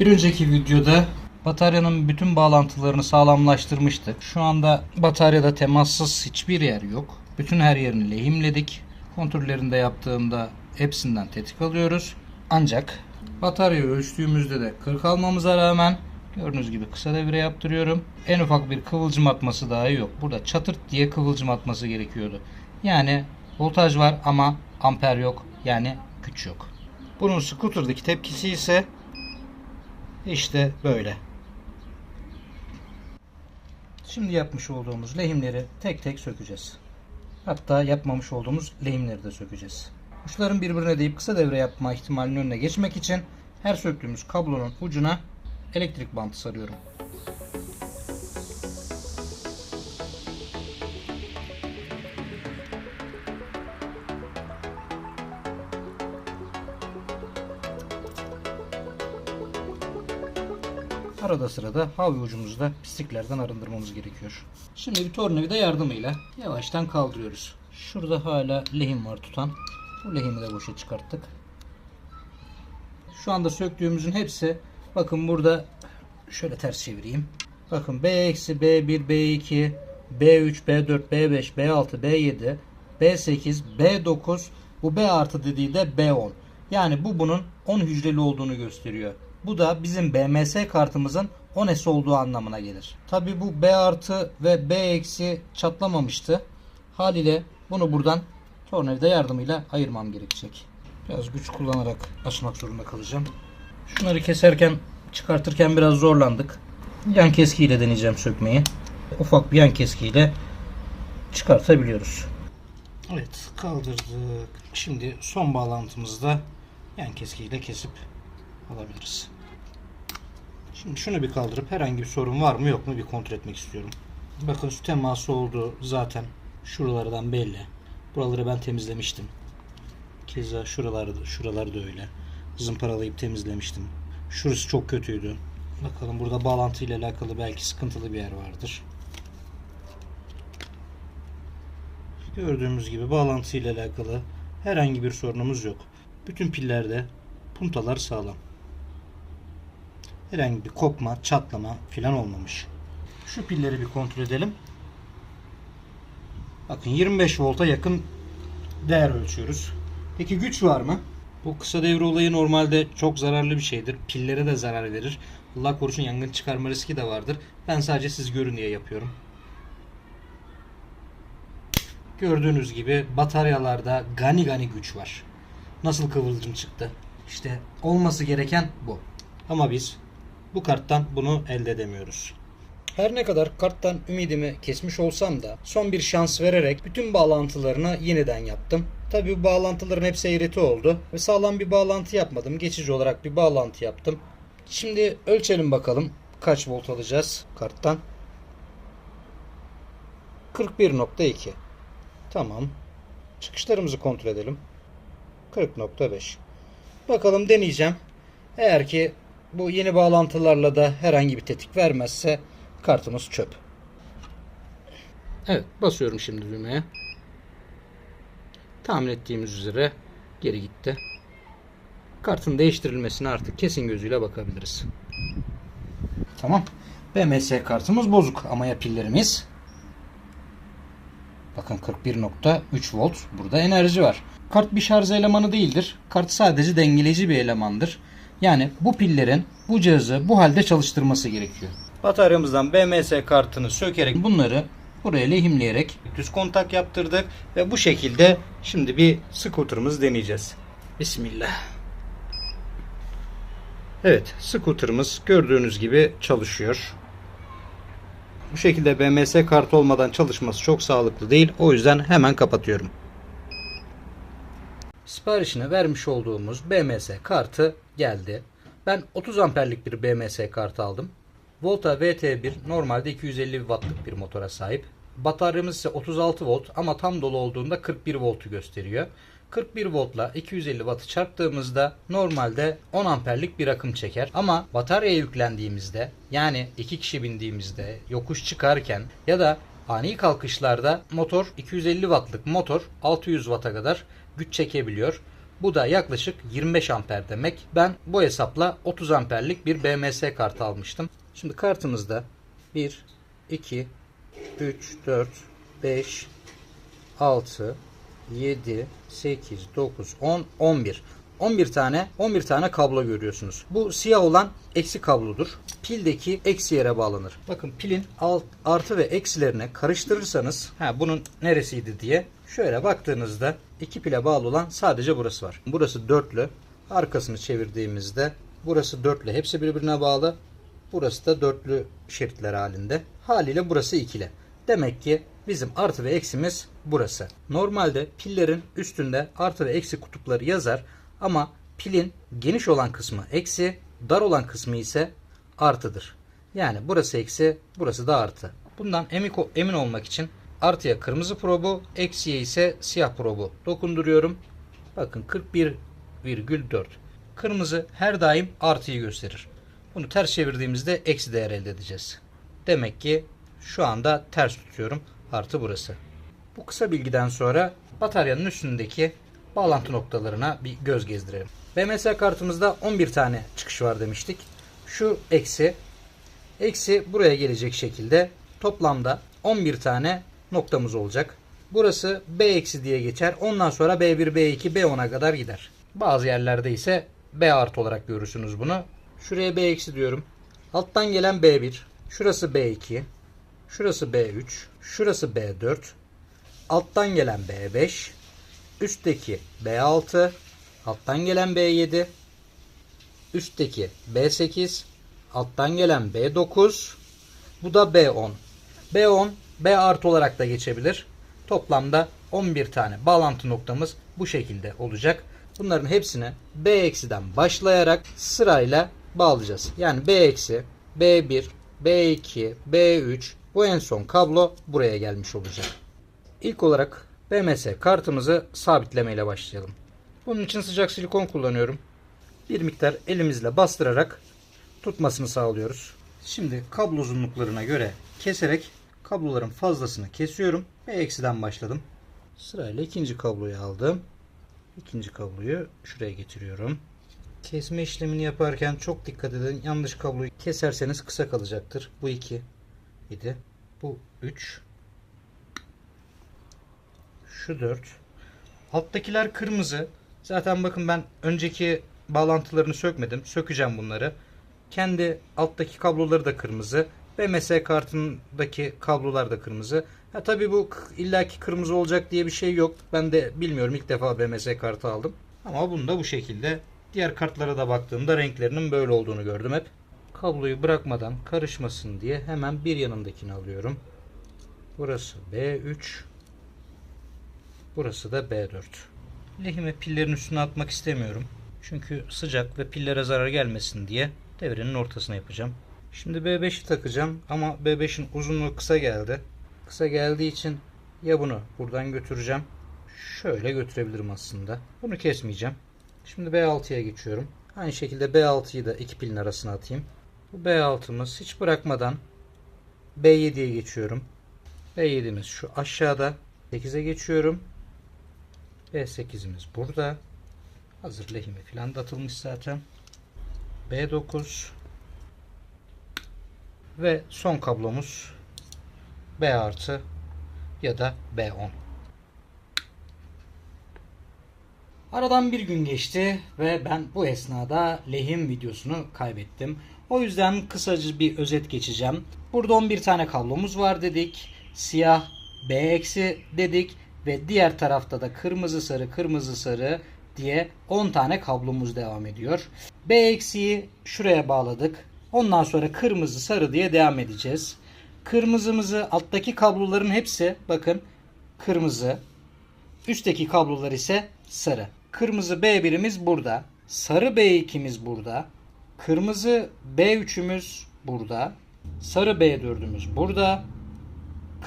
Bir önceki videoda bataryanın bütün bağlantılarını sağlamlaştırmıştık. Şu anda bataryada temassız hiçbir yer yok. Bütün her yerini lehimledik. Kontrollerinde yaptığımda hepsinden tetik alıyoruz. Ancak bataryayı ölçtüğümüzde de 40 almamıza rağmen gördüğünüz gibi kısa devre yaptırıyorum. En ufak bir kıvılcım atması dahi yok. Burada çatırt diye kıvılcım atması gerekiyordu. Yani voltaj var ama amper yok. Yani güç yok. Bunun scooter'daki tepkisi ise işte böyle. Şimdi yapmış olduğumuz lehimleri tek tek sökeceğiz. Hatta yapmamış olduğumuz lehimleri de sökeceğiz. Uçların birbirine deyip kısa devre yapma ihtimalinin önüne geçmek için her söktüğümüz kablonun ucuna elektrik bantı sarıyorum. Arada sırada havlu ucumuzu da pisliklerden arındırmamız gerekiyor. Şimdi bir tornavida yardımıyla yavaştan kaldırıyoruz. Şurada hala lehim var tutan. Bu lehimi de boşa çıkarttık. Şu anda söktüğümüzün hepsi bakın burada şöyle ters çevireyim. Bakın B eksi B1 B2 B3 B4 B5 B6 B7 B8 B9 bu B artı dediği de B10. Yani bu bunun 10 hücreli olduğunu gösteriyor. Bu da bizim BMS kartımızın 10S olduğu anlamına gelir. Tabi bu B artı ve B eksi çatlamamıştı. Haliyle bunu buradan tornavida yardımıyla ayırmam gerekecek. Biraz güç kullanarak açmak zorunda kalacağım. Şunları keserken çıkartırken biraz zorlandık. Yan keskiyle deneyeceğim sökmeyi. Ufak bir yan keskiyle çıkartabiliyoruz. Evet kaldırdık. Şimdi son bağlantımızda yan keskiyle kesip alabiliriz. Şimdi şunu bir kaldırıp herhangi bir sorun var mı yok mu bir kontrol etmek istiyorum. Bakın su teması olduğu zaten şuralardan belli. Buraları ben temizlemiştim. Keza şuraları, şuraları da öyle. Zımparalayıp temizlemiştim. Şurası çok kötüydü. Bakalım burada bağlantı ile alakalı belki sıkıntılı bir yer vardır. Gördüğümüz gibi bağlantı ile alakalı herhangi bir sorunumuz yok. Bütün pillerde puntalar sağlam. Herhangi bir kopma, çatlama filan olmamış. Şu pilleri bir kontrol edelim. Bakın 25 volta yakın değer ölçüyoruz. Peki güç var mı? Bu kısa devre olayı normalde çok zararlı bir şeydir. Pillere de zarar verir. Allah korusun yangın çıkarma riski de vardır. Ben sadece siz görün diye yapıyorum. Gördüğünüz gibi bataryalarda gani gani güç var. Nasıl kıvılcım çıktı? İşte olması gereken bu. Ama biz bu karttan bunu elde edemiyoruz. Her ne kadar karttan ümidimi kesmiş olsam da son bir şans vererek bütün bağlantılarını yeniden yaptım. Tabi bu bağlantıların hepsi eğreti oldu ve sağlam bir bağlantı yapmadım. Geçici olarak bir bağlantı yaptım. Şimdi ölçelim bakalım kaç volt alacağız karttan. 41.2 Tamam. Çıkışlarımızı kontrol edelim. 40.5 Bakalım deneyeceğim. Eğer ki bu yeni bağlantılarla da herhangi bir tetik vermezse kartımız çöp. Evet basıyorum şimdi düğmeye. Tahmin ettiğimiz üzere geri gitti. Kartın değiştirilmesine artık kesin gözüyle bakabiliriz. Tamam. BMS kartımız bozuk ama ya pillerimiz? Bakın 41.3 volt. Burada enerji var. Kart bir şarj elemanı değildir. Kart sadece dengeleyici bir elemandır. Yani bu pillerin bu cihazı bu halde çalıştırması gerekiyor. Bataryamızdan BMS kartını sökerek bunları buraya lehimleyerek düz kontak yaptırdık ve bu şekilde şimdi bir scooter'ımızı deneyeceğiz. Bismillah. Evet, scooter'ımız gördüğünüz gibi çalışıyor. Bu şekilde BMS kart olmadan çalışması çok sağlıklı değil. O yüzden hemen kapatıyorum. Siparişine vermiş olduğumuz BMS kartı geldi. Ben 30 amperlik bir BMS kartı aldım. Volta VT1 normalde 250 wattlık bir motora sahip. Bataryamız ise 36 volt ama tam dolu olduğunda 41 voltu gösteriyor. 41 voltla 250 wattı çarptığımızda normalde 10 amperlik bir akım çeker. Ama bataryaya yüklendiğimizde yani iki kişi bindiğimizde yokuş çıkarken ya da ani kalkışlarda motor 250 wattlık motor 600 watt'a kadar güç çekebiliyor. Bu da yaklaşık 25 amper demek. Ben bu hesapla 30 amperlik bir BMS kartı almıştım. Şimdi kartımızda 1, 2, 3, 4, 5, 6, 7, 8, 9, 10, 11. 11 tane 11 tane kablo görüyorsunuz. Bu siyah olan eksi kablodur. Pildeki eksi yere bağlanır. Bakın pilin alt, artı ve eksilerine karıştırırsanız ha bunun neresiydi diye şöyle baktığınızda iki pile bağlı olan sadece burası var. Burası dörtlü. Arkasını çevirdiğimizde burası dörtlü. Hepsi birbirine bağlı. Burası da dörtlü şeritler halinde. Haliyle burası ikili. Demek ki bizim artı ve eksimiz burası. Normalde pillerin üstünde artı ve eksi kutupları yazar ama pilin geniş olan kısmı eksi, dar olan kısmı ise artıdır. Yani burası eksi, burası da artı. Bundan emin, olmak için artıya kırmızı probu, eksiye ise siyah probu dokunduruyorum. Bakın 41,4. Kırmızı her daim artıyı gösterir. Bunu ters çevirdiğimizde eksi değer elde edeceğiz. Demek ki şu anda ters tutuyorum. Artı burası. Bu kısa bilgiden sonra bataryanın üstündeki bağlantı noktalarına bir göz gezdirelim. BMS kartımızda 11 tane çıkış var demiştik. Şu eksi. Eksi buraya gelecek şekilde toplamda 11 tane noktamız olacak. Burası B eksi diye geçer. Ondan sonra B1, B2, B10'a kadar gider. Bazı yerlerde ise B artı olarak görürsünüz bunu. Şuraya B eksi diyorum. Alttan gelen B1. Şurası B2. Şurası B3. Şurası B4. Alttan gelen B5. Üstteki B6. Alttan gelen B7. Üstteki B8. Alttan gelen B9. Bu da B10. B10 B artı olarak da geçebilir. Toplamda 11 tane bağlantı noktamız bu şekilde olacak. Bunların hepsini B eksiden başlayarak sırayla bağlayacağız. Yani B eksi, B1, B2, B3 bu en son kablo buraya gelmiş olacak. İlk olarak BMS kartımızı sabitlemeyle başlayalım. Bunun için sıcak silikon kullanıyorum. Bir miktar elimizle bastırarak tutmasını sağlıyoruz. Şimdi kablo uzunluklarına göre keserek kabloların fazlasını kesiyorum. B eksiden başladım. Sırayla ikinci kabloyu aldım. İkinci kabloyu şuraya getiriyorum. Kesme işlemini yaparken çok dikkat edin. Yanlış kabloyu keserseniz kısa kalacaktır. Bu 2 idi. Bu 3. Şu 4. Alttakiler kırmızı. Zaten bakın ben önceki bağlantılarını sökmedim. Sökeceğim bunları. Kendi alttaki kabloları da kırmızı. BMS kartındaki kablolar da kırmızı. Ha tabii bu illaki kırmızı olacak diye bir şey yok. Ben de bilmiyorum ilk defa BMS kartı aldım. Ama bunu da bu şekilde. Diğer kartlara da baktığımda renklerinin böyle olduğunu gördüm hep. Kabloyu bırakmadan karışmasın diye hemen bir yanındakini alıyorum. Burası B3. Burası da B4. Lehime pillerin üstüne atmak istemiyorum. Çünkü sıcak ve pillere zarar gelmesin diye devrenin ortasına yapacağım. Şimdi B5'i takacağım ama B5'in uzunluğu kısa geldi. Kısa geldiği için ya bunu buradan götüreceğim. Şöyle götürebilirim aslında. Bunu kesmeyeceğim. Şimdi B6'ya geçiyorum. Aynı şekilde B6'yı da iki pilin arasına atayım. Bu B6'mız hiç bırakmadan B7'ye geçiyorum. B7'miz şu aşağıda. 8'e geçiyorum. B8'imiz burada. Hazır lehimi falan da atılmış zaten. B9 ve son kablomuz B artı ya da B10. Aradan bir gün geçti ve ben bu esnada lehim videosunu kaybettim. O yüzden kısaca bir özet geçeceğim. Burada 11 tane kablomuz var dedik. Siyah B eksi dedik ve diğer tarafta da kırmızı sarı kırmızı sarı diye 10 tane kablomuz devam ediyor. B eksiyi şuraya bağladık. Ondan sonra kırmızı sarı diye devam edeceğiz. Kırmızımızı alttaki kabloların hepsi bakın kırmızı. Üstteki kablolar ise sarı. Kırmızı B1'imiz burada. Sarı B2'miz burada. Kırmızı B3'ümüz burada. Sarı B4'ümüz burada.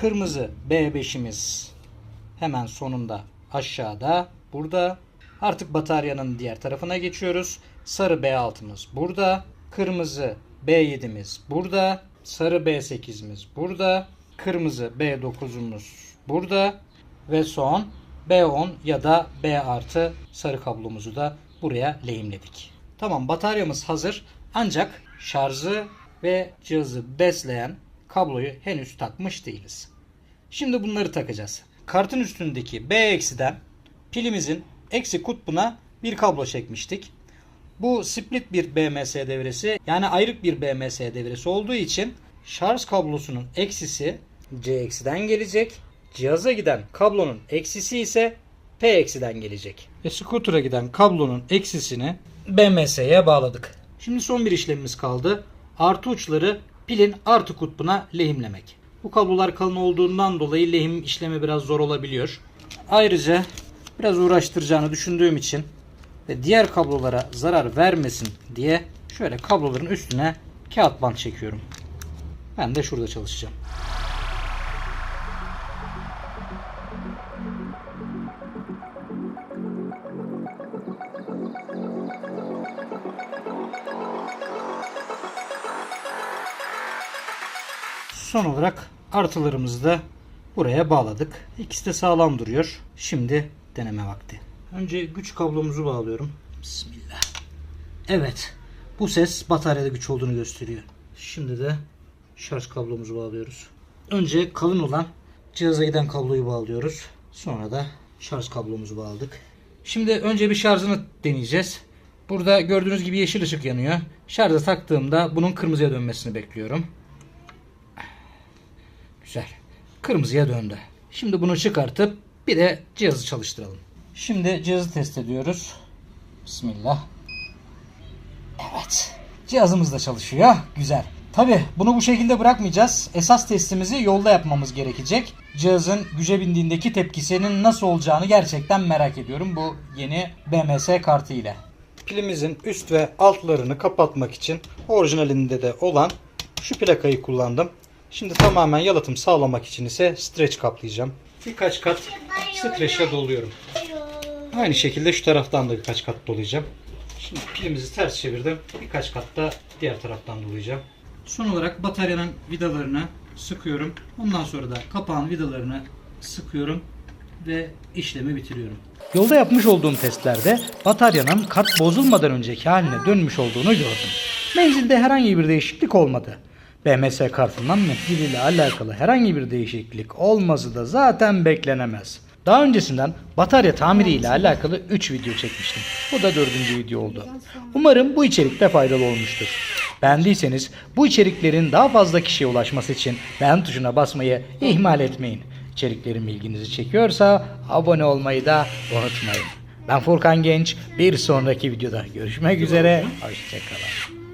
Kırmızı B5'imiz hemen sonunda aşağıda burada. Artık bataryanın diğer tarafına geçiyoruz. Sarı B6'mız burada. Kırmızı B7'miz burada. Sarı B8'imiz burada. Kırmızı B9'umuz burada. Ve son B10 ya da B artı sarı kablomuzu da buraya lehimledik. Tamam bataryamız hazır ancak şarjı ve cihazı besleyen kabloyu henüz takmış değiliz. Şimdi bunları takacağız. Kartın üstündeki B eksiden pilimizin eksi kutbuna bir kablo çekmiştik. Bu split bir BMS devresi yani ayrık bir BMS devresi olduğu için şarj kablosunun eksisi C eksiden gelecek. Cihaza giden kablonun eksisi ise P eksiden gelecek. Ve scooter'a giden kablonun eksisini BMS'ye bağladık. Şimdi son bir işlemimiz kaldı. Artı uçları pilin artı kutbuna lehimlemek. Bu kablolar kalın olduğundan dolayı lehim işlemi biraz zor olabiliyor. Ayrıca biraz uğraştıracağını düşündüğüm için ve diğer kablolara zarar vermesin diye şöyle kabloların üstüne kağıt bant çekiyorum. Ben de şurada çalışacağım. Son olarak artılarımızı da buraya bağladık. İkisi de sağlam duruyor. Şimdi deneme vakti. Önce güç kablomuzu bağlıyorum. Bismillah. Evet. Bu ses bataryada güç olduğunu gösteriyor. Şimdi de şarj kablomuzu bağlıyoruz. Önce kalın olan cihaza giden kabloyu bağlıyoruz. Sonra da şarj kablomuzu bağladık. Şimdi önce bir şarjını deneyeceğiz. Burada gördüğünüz gibi yeşil ışık yanıyor. Şarja taktığımda bunun kırmızıya dönmesini bekliyorum. Güzel. Kırmızıya döndü. Şimdi bunu çıkartıp bir de cihazı çalıştıralım. Şimdi cihazı test ediyoruz. Bismillah. Evet. Cihazımız da çalışıyor. Güzel. Tabi bunu bu şekilde bırakmayacağız. Esas testimizi yolda yapmamız gerekecek. Cihazın güce bindiğindeki tepkisinin nasıl olacağını gerçekten merak ediyorum bu yeni BMS kartı ile. Pilimizin üst ve altlarını kapatmak için orijinalinde de olan şu plakayı kullandım. Şimdi tamamen yalıtım sağlamak için ise streç kaplayacağım. Birkaç kat streçle doluyorum. Aynı şekilde şu taraftan da birkaç kat dolayacağım. Şimdi pilimizi ters çevirdim. Birkaç kat da diğer taraftan dolayacağım. Son olarak bataryanın vidalarını sıkıyorum. Ondan sonra da kapağın vidalarını sıkıyorum ve işlemi bitiriyorum. Yolda yapmış olduğum testlerde bataryanın kart bozulmadan önceki haline dönmüş olduğunu gördüm. Menzilde herhangi bir değişiklik olmadı. BMS kartından menzil ile alakalı herhangi bir değişiklik olması da zaten beklenemez. Daha öncesinden batarya tamiri ile alakalı 3 video çekmiştim. Bu da 4. video oldu. Umarım bu içerik de faydalı olmuştur. Beğendiyseniz bu içeriklerin daha fazla kişiye ulaşması için beğen tuşuna basmayı ihmal etmeyin. İçeriklerim ilginizi çekiyorsa abone olmayı da unutmayın. Ben Furkan Genç. Bir sonraki videoda görüşmek üzere. Hoşçakalın.